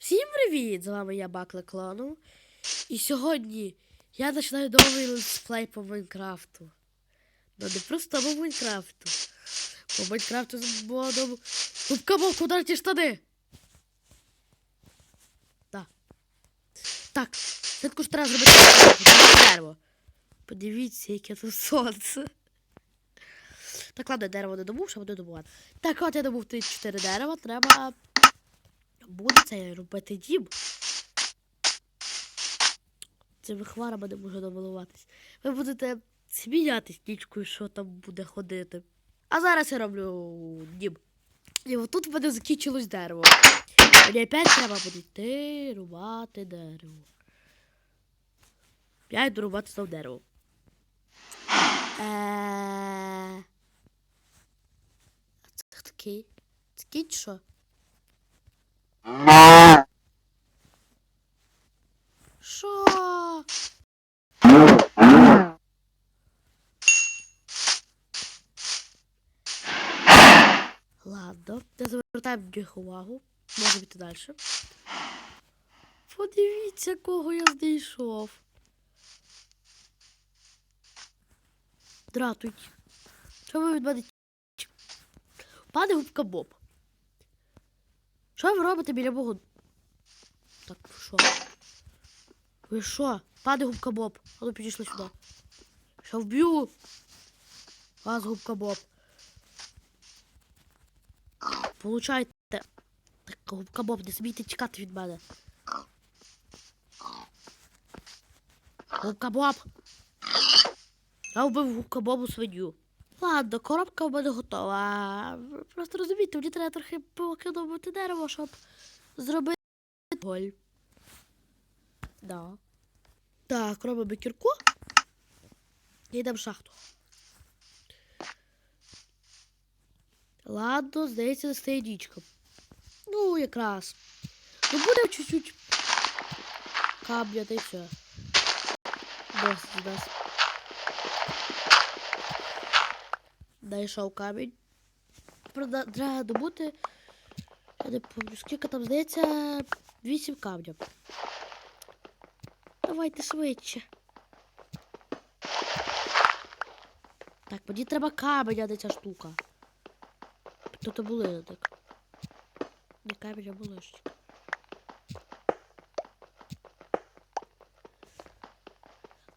Всім привіт! З вами я Бакла Клону. І сьогодні я починаю новий летсплей по Майнкрафту. Ну не просто по Майнкрафту. По Майнкрафту з модом. Губка Боб, удар ті штани! Так. Так, спочатку ж треба зробити дерево. Подивіться, яке тут сонце. Так, ладно, дерево не добув, що буду добувати. Так, от я добув тут 4 дерева, треба буде це робити дім. Цими хварами не можу намалуватись. Ви будете сміятись нічкою, що там буде ходити. А зараз я роблю дім. І отут в мене закінчилось дерево. Мені опять треба буде йти рубати дерево. Я йду рубати знов дерево. Е... Це такий? Це що? Що? Ладно, не звертаємо них увагу. Можемо йти далі. Подивіться, кого я знайшов. Дратуйте. Що ви від мене? Пане губка Боб. Що ви робите біля мого? Так, ви що? Ви що? Пане губка Боб. А ну підійшли сюди. Що вб'ю? Вас губка Боб. Получайте. Так, губка Боб, не смійте тікати від мене. Губка Боб. Я вбив губка Бобу свиню. Ладно, коробка в мене готова. Просто розумієте, мені треба трохи покинути дерево, щоб зробити голь. Да. Так, робимо кірку. І йдемо в шахту. Ладно, здається, настає дічка. Ну, якраз. Ну, буде чуть-чуть камня, та й все. Досить нас. Знайшов камінь. Правда, треба добути. Я не пам'ятаю, скільки там здається. Вісім камнів. Давайте швидше. Так, мені треба камінь, а не ця штука. Тут були так. Не камінь, а булочки.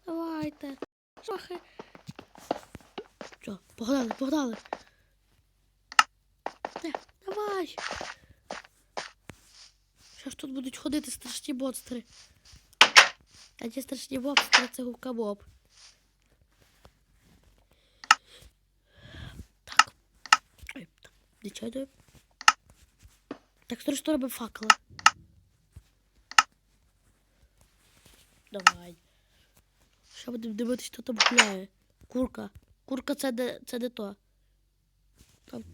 Давайте. Трохи. Що, погнали, погнали. Де, давай. Що ж тут будуть ходити страшні монстри? А ті страшні монстри це губка Боб. Так. Ой, так, нічого. Так, що що робимо факели? Давай. Що будемо дивитися, хто там гуляє? Курка. Курка це де це не то. Там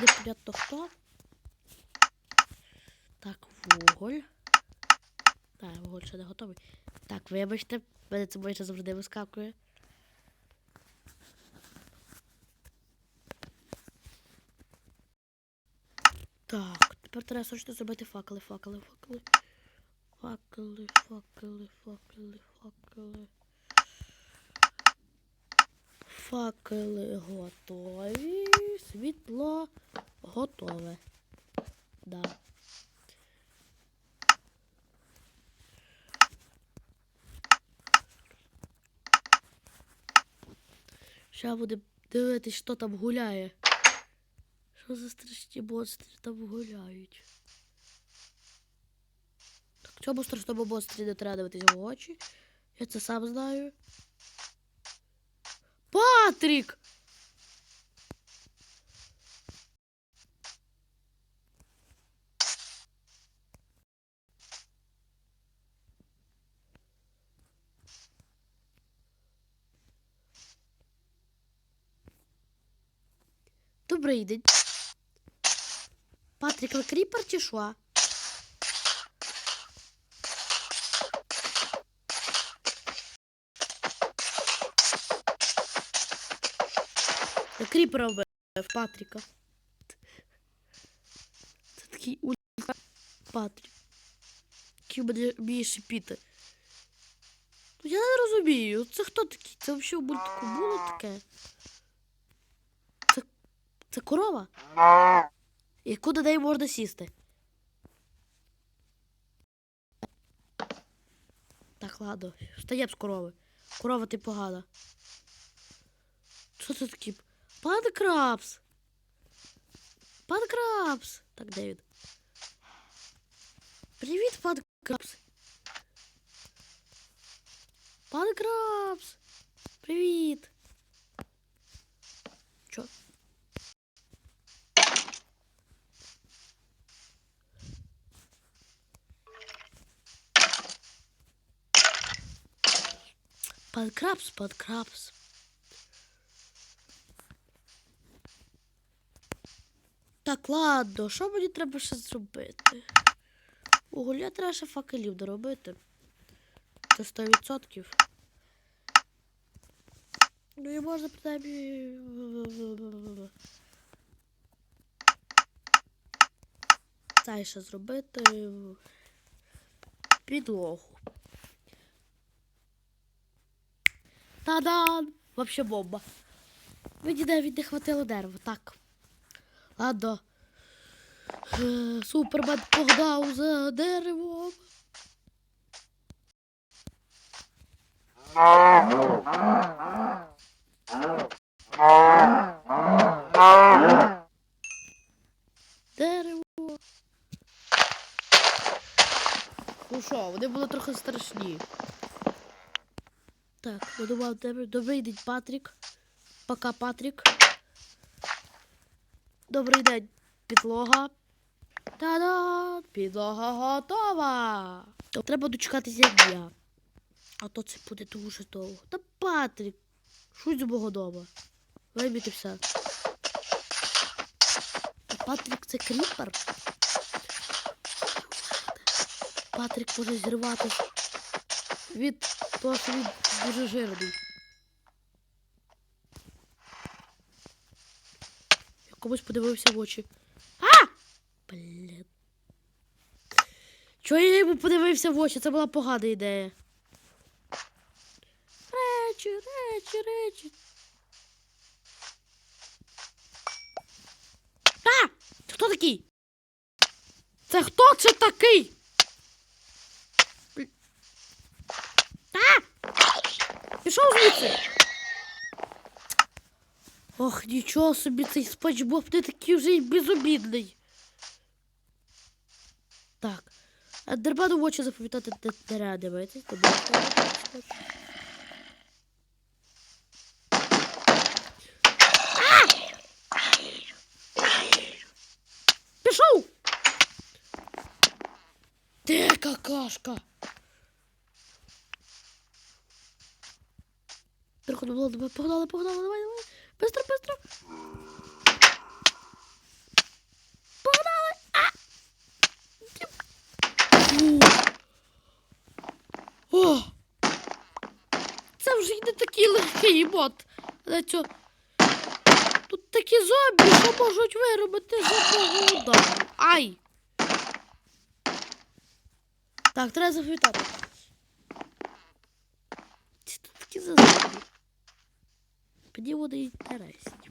не понятно хто. Так, вуголь. Так, вуголь ще не готовий. Так, вибачте, мене це майже завжди вискакує. Так, тепер треба срочно зробити факели, факели, факели. Факели, факели, факели, факели. Факели готові. Світло готове. Да. Ще буде дивитись, що там гуляє. Що за страшні монстри там гуляють? Так, чому страшному монстрі не треба дивитись в очі? Я це сам знаю. Патрік! Добрий день. Патрік, кріпер чи? Кріпера вбив Патріка. Це такий ульта Патрік. такий мене вміє шипіти? Ну я не розумію. Це хто такий? Це взагалі в мультику було таке? Це, це корова? Яку неї можна сісти? Так, ладно, встаємо з корови. Корова ти погана. Що це таке? Пан Крабс! Пан Крабс! Так, де він? Привіт, пан Крабс! Пан Крабс! Привіт! Чо? Пан Крабс, пан Крабс. Так, ладно, що мені треба ще зробити? Уголя треба ще факелів доробити. Це 100%. Ну і можна принаймні. Та ще зробити підлогу. Та-дам! Вообще бомба. Мені навіть не хватило дерева, так. Ладно. Супермен погнав за деревом. Дерево. Ну що, вони були трохи страшні. Так, ну думав, тебе добрий день, Патрік. Пока, Патрік. Добрий день, підлога. Та-да! Підлога готова. То треба дочекатися дня. А то це буде дуже довго. Та Патрік, шусь з мого дома. Вибітився. Та Патрік це кріпер. Патрік може зірвати від того, що він дуже жирний. Комусь подивився в очі. А! Блін. Чого я йому подивився в очі? Це була погана ідея. Речі, речі, речі. А! Це хто такий? Це хто це такий? А! Пішов звідси. Ох, нічого собі цей спанч Боб не такий вже й безобідний. Так. А Дербану в очі запам'ятати не, не дивитись. Пішов! Ти какашка! Давай, погнали, погнали, давай, давай. Быстро, быстро. Погнали! А! О! Це вже й не такий легкий бот. Тут такі зомбі, що можуть виробити з одного удару. Ай! Так, треба запам'ятати. Ці тут такі за зомбі. Мені вони інтересні.